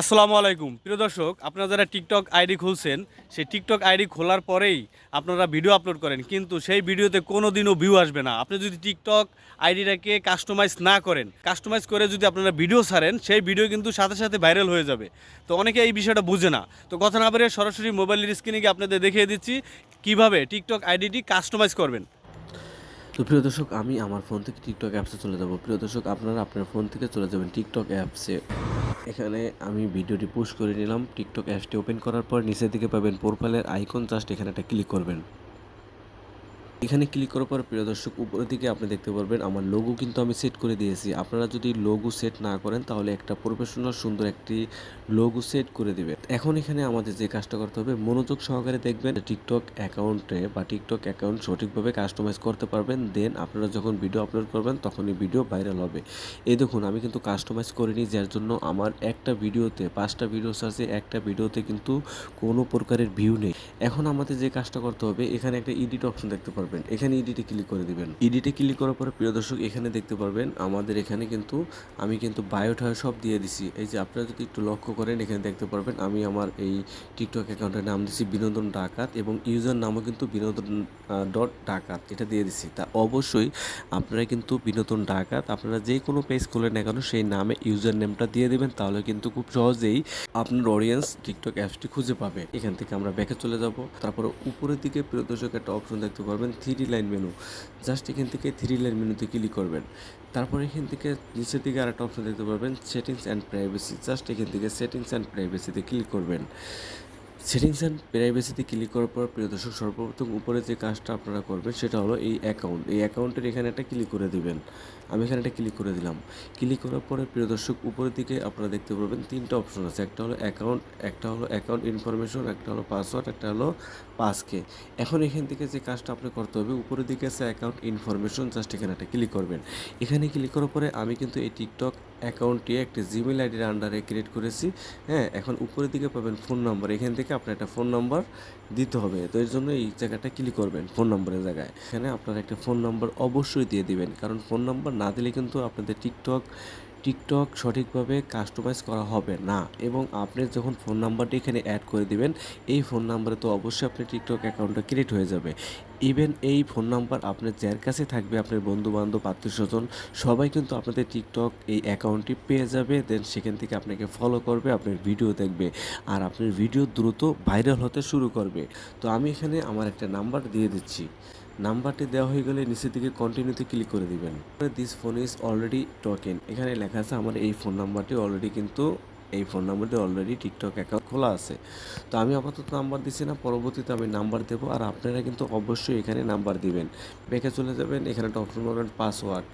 আসসালামু আলাইকুম। প্রিয় দর্শক, আপনারা যারা টিকটক আইডি খুলছেন, সেই টিকটক আইডি খোলার পরেই আপনারা ভিডিও আপলোড করেন, কিন্তু সেই ভিডিওতে কোনো দিনও ভিউ আসবে না। আপনি যদি টিকটক আইডিটাকে কাস্টমাইজ না করেন কাস্টমাইজ করে যদি আপনারা ভিডিও ছাড়েন, সেই ভিডিও কিন্তু সাথে সাথে ভাইরাল হয়ে যাবে। তো অনেকে এই বিষয়টা বুঝে না। তো কথা না বলে সরাসরি মোবাইলের স্ক্রিনে গিয়ে আপনাদের দেখিয়ে দিচ্ছি, কীভাবে টিকটক আইডিটি কাস্টমাইজ করবেন। তো প্রিয় দর্শক, আমি আমার ফোন থেকে টিকটক অ্যাপসে চলে যাব। প্রিয় দর্শক, আপনারা আপনার ফোন থেকে চলে যাবেন টিকটক অ্যাপসে এখানে আমি ভিডিওটি পোস্ট করে নিলাম। টিকটক অ্যাপসটি ওপেন করার পর নিচের দিকে পাবেন প্রোফাইলের আইকন জাস্ট এখানে একটা ক্লিক করবেন। এখানে ক্লিক করার পর প্রিয় দর্শক, উপরের দিকে আপনি দেখতে পারবেন আমার লোগো কিন্তু আমি সেট করে দিয়েছি। আপনারা যদি লোগো সেট না করেন, তাহলে একটা প্রফেশনাল সুন্দর একটি লোগো সেট করে দিবে এখন এখানে আমাদের যে কাজটা করতে হবে, মনোযোগ সহকারে দেখবেন টিকটক অ্যাকাউন্টে বা টিকটক অ্যাকাউন্ট সঠিকভাবে কাস্টমাইজ করতে পারবেন। দেন আপনারা যখন ভিডিও আপলোড করবেন, তখনই ভিডিও ভাইরাল হবে। এই দেখুন, আমি কিন্তু কাস্টমাইজ করিনি, যার জন্য আমার একটা ভিডিওতে পাঁচটা ভিডিও আছে একটা ভিডিওতে কিন্তু কোনো প্রকারের ভিউ নেই। এখন আমাদের যে কাজটা করতে হবে, এখানে একটা এডিট অপশন দেখতে পারবেন। এখানে এডিটে ক্লিক করে দিবেন। এডিটে ক্লিক করার পরে, প্রিয় দর্শক, এখানে দেখতে পারবেন, আমাদের এখানে কিন্তু আমি কিন্তু বায়োটা সব দিয়ে দিছি। এই যে আপনারা যদি একটু লক্ষ্য করেন, এখানে দেখতে পারবেন, আমি আমার এই টিকটক অ্যাকাউন্টের নাম দিছি বিনোদন ডাকাত এবং ইউজার নামও কিন্তু বিনোদন ডট ডাকাত। এটা দিয়ে দিছি। তা অবশ্যই আপনারা কিন্তু বিনোদন ডাকাত, আপনারা যে কোনো পেজ খুলে না কেন, সেই নামে ইউজার নেমটা দিয়ে দেবেন, তাহলে কিন্তু খুব সহজেই আপনার অডিয়েন্স টিকটক অ্যাপসটি খুঁজে পাবে। এখান থেকে আমরা ব্যাকে চলে যাব। তারপরে উপরের দিকে, প্রিয় দর্শক, একটা অপশন দেখতে পারবেন থ্রি লাইন মেনু জাস্ট এখান থেকে থ্রি লাইন মেনুতে ক্লিক করবেন। তারপর এখান থেকে নিচের দিকে আরেকটা অপশন দেখতে পাবেন সেটিংস অ্যান্ড প্রাইভেসি জাস্ট এখান থেকে সেটিংস অ্যান্ড প্রাইভেসিতে ক্লিক করবেন। সেটিংস অ্যান্ড প্রাইভেসিতে ক্লিক করার পর প্রিয় দর্শক, সর্বপ্রথম উপরে যে কাজটা আপনারা করবেন সেটা হলো এই অ্যাকাউন্ট এই অ্যাকাউন্টের এখানে একটা ক্লিক করে দিবেন। আমি এখানে একটা ক্লিক করে দিলাম। ক্লিক করার পরে প্রিয় দর্শক, উপরের দিকে আপনারা দেখতে পাবেন তিনটা অপশন আছে। একটা হলো অ্যাকাউন্ট একটা হলো অ্যাকাউন্ট ইনফরমেশন একটা হলো পাসওয়ার্ড একটা হলো পাসকে এখন এখান থেকে যে কাজটা আপনি করতে হবে, উপরের দিকে আছে অ্যাকাউন্ট ইনফরমেশন জাস্ট এখানে একটা ক্লিক করবেন। এখানে ক্লিক করার পরে আমি কিন্তু এই টিকটক অ্যাকাউন্টটি একটি জিমেল আইডির আন্ডারে ক্রিয়েট করেছি। হ্যাঁ এখন উপরের দিকে পাবেন ফোন নাম্বার এখান থেকে আপনার একটা ফোন নাম্বার দিতে হবে। তো এর জন্য এই জায়গাটা ক্লিক করবেন ফোন নাম্বারের জায়গায়। এখানে আপনার একটা ফোন নাম্বার অবশ্যই দিয়ে দিবেন। কারণ ফোন নাম্বার না দিলে কিন্তু আপনাদের টিকটক টিকটক সঠিকভাবে কাস্টমাইজ করা হবে না এবং আপনি যখন ফোন নাম্বারটি এখানে অ্যাড করে দিবেন, এই ফোন নাম্বারে তো অবশ্যই আপনার টিকটক অ্যাকাউন্টটা ক্রিয়েট হয়ে যাবে। ইভেন এই ফোন নাম্বার আপনার যার কাছে থাকবে, আপনার বন্ধু বান্ধব আত্মীয় স্বজন সবাই কিন্তু আপনাদের টিকটক এই অ্যাকাউন্টটি পেয়ে যাবে দেন সেখান থেকে আপনাকে ফলো করবে, আপনার ভিডিও দেখবে আর আপনার ভিডিও দ্রুত ভাইরাল হতে শুরু করবে। তো আমি এখানে আমার একটা নাম্বার দিয়ে দিচ্ছি। নাম্বারটি দেওয়া হয়ে গেলে নিচের দিকে কন্টিনিউতে ক্লিক করে দিবেন। This phone is already taken এখানে লেখা আছে, আমার এই ফোন নাম্বারটি অলরেডি কিন্তু, এই ফোন নাম্বারটি অলরেডি টিকটক অ্যাকাউন্ট খোলা আছে। তো আমি আপাতত নাম্বার দিচ্ছি না, পরবর্তীতে আমি নাম্বার দেবো, আর আপনারা কিন্তু অবশ্যই এখানে নাম্বার দিবেন। ব্যাকে চলে যাবেন, এখানে একটা অপশন পাবেন পাসওয়ার্ড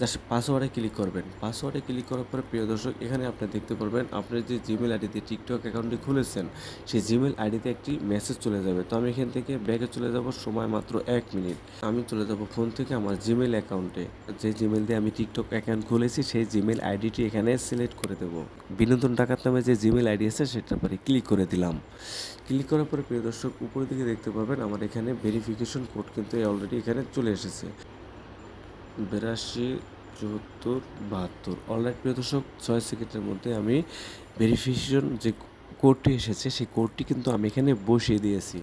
জাস্ট পাসওয়ার্ডে ক্লিক করবেন। পাসওয়ার্ডে ক্লিক করার পরে প্রিয় দর্শক, এখানে আপনি দেখতে পারবেন আপনার যে জিমেল আইডিতে টিকটক অ্যাকাউন্টটি খুলেছেন, সেই জিমেল আইডিতে একটি মেসেজ চলে যাবে। তো আমি এখান থেকে ব্যাগে চলে যাব সময় মাত্র এক মিনিট। আমি চলে যাব ফোন থেকে আমার জিমেল অ্যাকাউন্টে যে জিমেল দিয়ে আমি টিকটক অ্যাকাউন্ট খুলেছি, সেই জিমেল আইডিটি এখানে সিলেক্ট করে দেব। বিনোদন ডাকাত নামে যে জিমেল আইডি আছে, সেটার পরে ক্লিক করে দিলাম। ক্লিক করার পরে প্রিয় দর্শক, উপরের দিকে দেখতে পাবেন আমার এখানে ভেরিফিকেশন কোড কিন্তু অলরেডি এখানে চলে এসেছে। বিরাশি, চুয়াত্তর, বাহাত্তর। অলরাইট প্রিয় দর্শক, ছয় সেকেন্ডের মধ্যে আমি ভেরিফিকেশন যে কোডটি এসেছে, সেই কোডটি কিন্তু আমি এখানে বসিয়ে দিয়েছি।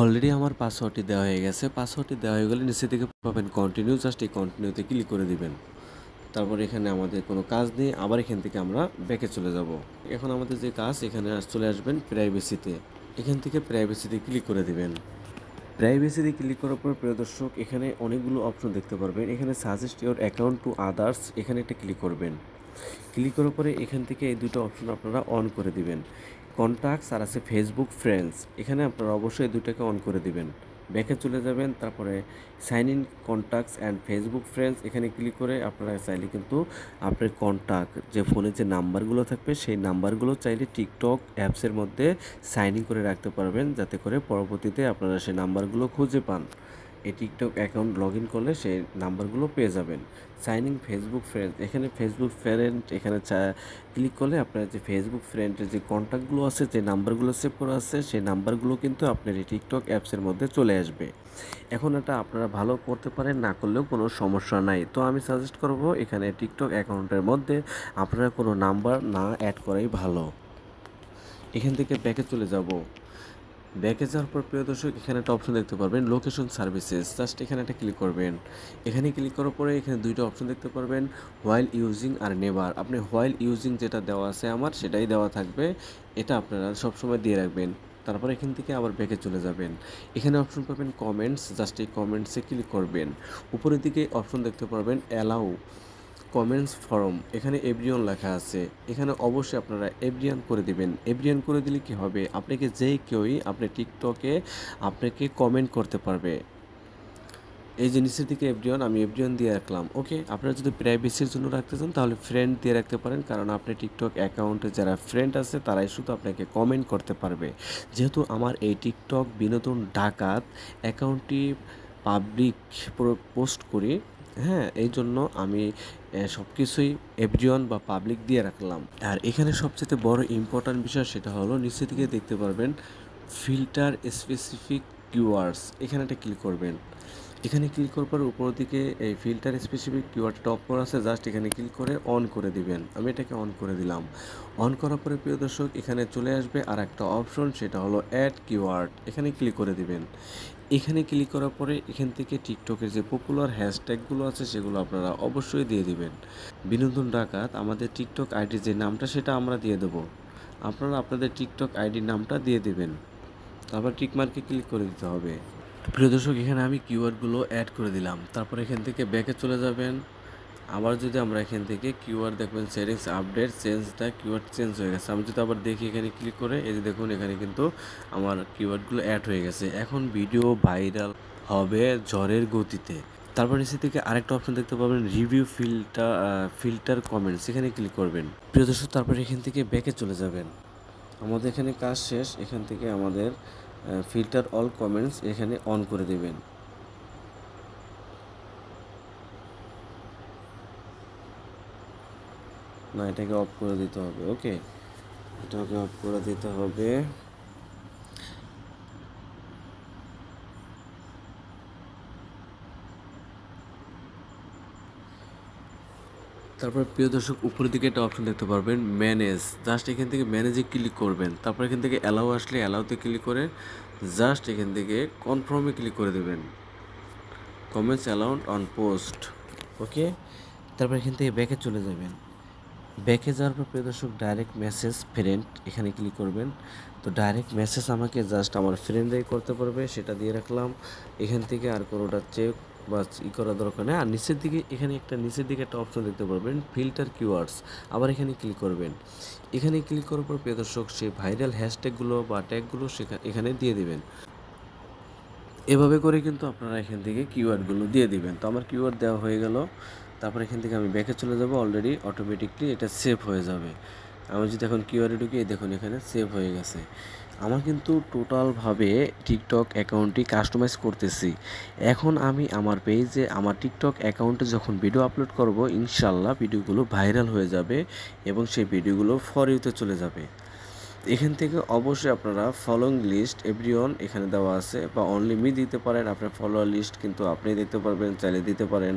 অলরেডি আমার পাসওয়ার্ডটি দেওয়া হয়ে গেছে। পাসওয়ার্ডটি দেওয়া হয়ে গেলে নিচে থেকে পাবেন কন্টিনিউ জাস্ট এই কন্টিনিউতে ক্লিক করে দিবেন। তারপর এখানে আমাদের কোনো কাজ নেই, আবার এখান থেকে আমরা ব্যাকে চলে যাব। এখন আমাদের যে কাজ, এখানে চলে আসবেন প্রাইভেসিতে এখান থেকে প্রাইভেসিতে ক্লিক করে দিবেন। প্রাইভেসিতে ক্লিক করার পর প্রিয় দর্শক, এখানে অনেকগুলো অপশন দেখতে পারবেন। এখানে suggest your account to others এখানে একটা ক্লিক করবেন। ক্লিক করার পরে এখান থেকে এই দুটো অপশন আপনারা অন করে দিবেন। কন্ট্যাক্টস আর আছে ফেসবুক ফ্রেন্ডস এখানে আপনারা অবশ্যই দুটাকে অন করে দিবেন। ব্যাকে চলে যাবেন, তারপরে sign in contacts and Facebook friends এখানে ক্লিক করে আপনারা চাইলে কিন্তু আপনার কন্ট্যাক্ট যে ফোনে যে নাম্বারগুলো থাকবে, সেই নাম্বারগুলো চাইলে টিকটক অ্যাপসের মধ্যে সাইন ইন করে রাখতে পারবেন, যাতে করে পরবর্তীতে আপনারা সেই নাম্বারগুলো খুঁজে পান। এই টিকটক অ্যাকাউন্ট লগ ইন করলে সেই নাম্বারগুলো পেয়ে যাবেন। সাইন ইন ফেসবুক ফ্রেন্ড এখানে ফেসবুক ফ্রেন্ড এখানে ক্লিক করলে আপনার যে ফেসবুক ফ্রেন্ডের যে কন্ট্যাক্টগুলো আছে, যে নাম্বারগুলো সেভ করা আছে, সেই নাম্বারগুলো কিন্তু আপনার এই টিকটক অ্যাপসের মধ্যে চলে আসবে। এখন এটা আপনারা ভালো করতে পারেন, না করলেও কোনো সমস্যা নাই। তো আমি সাজেস্ট করব এখানে টিকটক অ্যাকাউন্টের মধ্যে আপনারা কোনো নাম্বার না অ্যাড করাই ভালো। এখান থেকে ব্যাকে চলে যাব। ব্যাকে যাওয়ার পর, প্রিয় দর্শক, এখানে একটা অপশন দেখতে পারবেন লোকেশন সার্ভিসেস জাস্ট এখানে একটা ক্লিক করবেন। এখানে ক্লিক করার পরে এখানে দুইটা অপশন দেখতে পারবেন হোয়াইল ইউজিং আর নেভার আপনি হোয়াইল ইউজিং যেটা দেওয়া আছে আমার, সেটাই দেওয়া থাকবে। এটা আপনারা সবসময় দিয়ে রাখবেন। তারপর এখান থেকে আবার ব্যাকে চলে যাবেন। এখানে অপশন পাবেন কমেন্টস জাস্ট এই কমেন্টসে ক্লিক করবেন। উপরের দিকে অপশন দেখতে পারবেন অ্যালাউ কমেন্টস ফরম, এখানে এভরিয়ন লেখা আছে। এখানে অবশ্যই আপনারা এভরিয়ান করে দিবেন। এভরিয়ান করে দিলে কি হবে? আপনাকে যে কেউই আপনি টিকটকে আপনাকে কমেন্ট করতে পারবে। এই যে নিচের দিকে এভরিওয়ান আমি এভরিওয়ান দিয়ে রাখলাম। ওকে আপনারা যদি প্রাইভেসির জন্য রাখতে চান, তাহলে ফ্রেন্ড দিয়ে রাখতে পারেন। কারণ আপনি টিকটক অ্যাকাউন্টে যারা ফ্রেন্ড আছে, তারাই শুধু আপনাকে কমেন্ট করতে পারবে। যেহেতু আমার এই টিকটক বিনোদন ডাকাত অ্যাকাউন্টটি পাবলিক পোস্ট করি হ্যাঁ এই জন্য আমি সব কিছুই এভরিওয়ান বা পাবলিক দিয়ে রাখলাম। আর এখানে সবচেয়ে বড় ইম্পর্ট্যান্ট বিষয় সেটা হলো নিচে দিকে দেখতে পারবেন ফিল্টার স্পেসিফিক কিওয়ার্ডস এখানে একটা ক্লিক করবেন। এখানে ক্লিক করার পর উপর দিকে এই ফিল্টার স্পেসিফিক কিওয়ার্ড টপ করা আছে জাস্ট এখানে ক্লিক করে অন করে দিবেন। আমি এটাকে অন করে দিলাম। অন করার পরে প্রিয় দর্শক, এখানে চলে আসবে আর একটা অপশন সেটা হলো অ্যাড কিওয়ার্ড এখানে ক্লিক করে দিবেন। এখানে ক্লিক করার পরে এখান থেকে টিকটকের যে পপুলার হ্যাশট্যাগুলো আছে, সেগুলো আপনারা অবশ্যই দিয়ে দিবেন। বিনোদন ডাকাত, আমাদের টিকটক আইডির যে নামটা, সেটা আমরা দিয়ে দেবো। আপনারা আপনাদের টিকটক আইডির নামটা দিয়ে দেবেন। তারপর টিকমার্কে ক্লিক করে দিতে হবে। প্রিয় দর্শক, এখানে আমি কিওয়ার্ডগুলো অ্যাড করে দিলাম। তারপর এখান থেকে ব্যাকে চলে যাবেন। আবার যদি আমরা এখান থেকে কিউআর দেখবেন সেটিংস আপডেট চেঞ্জটা কিউআর চেঞ্জ হয়ে গেছে। আমি যদি আবার দেখি এখানে ক্লিক করে, এই যে দেখুন, এখানে কিন্তু আমার কিওয়ার্ডগুলো অ্যাড হয়ে গেছে। এখন ভিডিও ভাইরাল হবে ঝড়ের গতিতে। তারপর নিচে থেকে আরেকটা অপশন দেখতে পাবেন রিভিউ ফিল্টার ফিল্টার কমেন্টস এখানে ক্লিক করবেন। প্রিয় দর্শক, তারপর এখান থেকে ব্যাকে চলে যাবেন। আমাদের এখানে কাজ শেষ। এখান থেকে আমাদের ফিল্টার অল কমেন্টস এখানে অন করে দেবেন। না, এটাকে অফ করে দিতে হবে ওকে এটাকে অফ করে দিতে হবে। তারপর প্রিয় দর্শক, উপরের দিকে একটা অপশন দেখতে পারবেন ম্যানেজ জাস্ট এখান থেকে ম্যানেজে ক্লিক করবেন। তারপর এখান থেকে অ্যালাউ আসলে অ্যালাউতে ক্লিক করে জাস্ট এখান থেকে কনফার্মে ক্লিক করে দেবেন। Comments allowed on post okay তারপর এখান থেকে ব্যাকে চলে যাবেন। ব্যাকে যাওয়ার পর প্রিয় দর্শক ডাইরেক্ট মেসেজ ফ্রেন্ড এখানে ক্লিক করবেন। তো ডাইরেক্ট মেসেজ আমাকে জাস্ট আমার ফ্রেন্ডরাই করতে পারবে, সেটা দিয়ে রাখলাম। এখান থেকে আর কোনোটা চেক বা ই করার দরকার নেই। আর নিচের দিকে, এখানে একটা নিচের দিকে একটা অপশন দেখতে পারবেন ফিল্টার কিওয়ার্ডস আবার এখানে ক্লিক করবেন। এখানে ক্লিক করার পর, প্রিয় দর্শক, সেই ভাইরাল হ্যাশট্যাগুলো বা ট্যাগগুলো সেখানে এখানে দিয়ে দেবেন। এভাবে করে কিন্তু আপনারা এখান থেকে কিওয়ার্ডগুলো দিয়ে দিবেন। তো আমার কিওয়ার্ড দেওয়া হয়ে গেল। তারপর এখান থেকে আমি ব্যাকে চলে যাব। অলরেডি অটোমেটিকলি এটা সেভ হয়ে যাবে। আমি যদি এখন কিওয়ার্ডে ঢুকি দেখুন এখানে সেভ হয়ে গেছে। আমার কিন্তু টোটালভাবে টিকটক অ্যাকাউন্টটি কাস্টমাইজ করতেছি। এখন আমি আমার পেজে আমার টিকটক অ্যাকাউন্টে যখন ভিডিও আপলোড করব ইনশাল্লাহ ভিডিওগুলো ভাইরাল হয়ে যাবে এবং সেই ভিডিওগুলো ফর ইউতে চলে যাবে। এখান থেকে অবশ্যই আপনারা ফলোইং লিস্ট এভরিওয়ান এখানে দেওয়া আছে বা অনলি মি দিতে পারেন, আপনার ফলোয়ার লিস্ট কিন্তু আপনি দিতে পারবেন, চাইলে দিতে পারেন।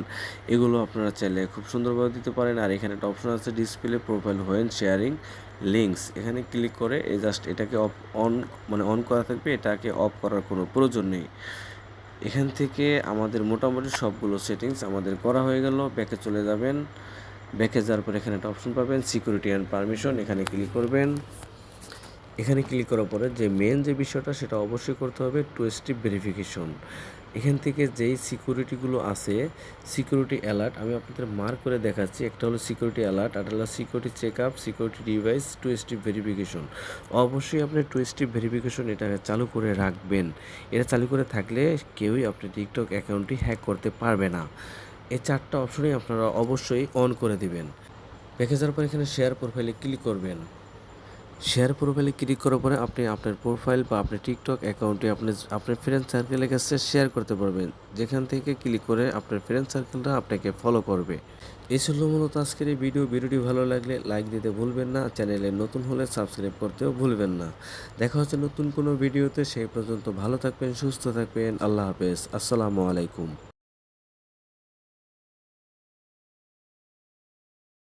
এগুলো আপনারা চাইলে খুব সুন্দরভাবে দিতে পারেন। আর এখানে একটা অপশন আছে display profile when sharing links এখানে ক্লিক করে এই জাস্ট এটাকে অফ অন মানে অন করা থাকবে, এটাকে অফ করার কোনো প্রয়োজন নেই। এখান থেকে আমাদের মোটামুটি সবগুলো সেটিংস আমাদের করা হয়ে গেল ব্যাকে চলে যাবেন। ব্যাকে যাওয়ার পর এখানে একটা অপশন পাবেন সিকিউরিটি অ্যান্ড পারমিশন এখানে ক্লিক করবেন। এখানে ক্লিক করার পরে যে মেন যে বিষয়টা সেটা অবশ্যই করতে হবে টু স্টেপ ভেরিফিকেশন এখান থেকে যেই সিকিউরিটিগুলো আছে সিকিউরিটি অ্যালার্ট আমি আপনাদের মার্ক করে দেখাচ্ছি। একটা হলো সিকিউরিটি অ্যালার্ট আর হলো security checkup security device two step verification অবশ্যই আপনি টু স্টেপ ভেরিফিকেশন এটা চালু করে রাখবেন। এটা চালু করে থাকলে কেউই আপনার টিকটক অ্যাকাউন্টটি হ্যাক করতে পারবে না। এই চারটা অপশনই আপনারা অবশ্যই অন করে দিবেন। দেখে যাওয়ার পর এখানে শেয়ার প্রোফাইলে ক্লিক করবেন। শেয়ার প্রোফাইলে ক্লিক করার পরে আপনি আপনার প্রোফাইল বা আপনার টিকটক অ্যাকাউন্টে আপনি আপনার ফ্রেন্ড সার্কেলের কাছে শেয়ার করতে পারবেন। যেখান থেকে ক্লিক করে আপনার ফ্রেন্ড সার্কেলটা আপনাকে ফলো করবে। এই ছিল মূলত আজকের এই ভিডিও ভিডিওটি ভালো লাগলে লাইক দিতে ভুলবেন না। চ্যানেলে নতুন হলে সাবস্ক্রাইব করতেও ভুলবেন না। দেখা হচ্ছে নতুন কোনো ভিডিওতে সেই পর্যন্ত ভালো থাকবেন, সুস্থ থাকবেন। আল্লাহ হাফেজ। আসসালামু আলাইকুম।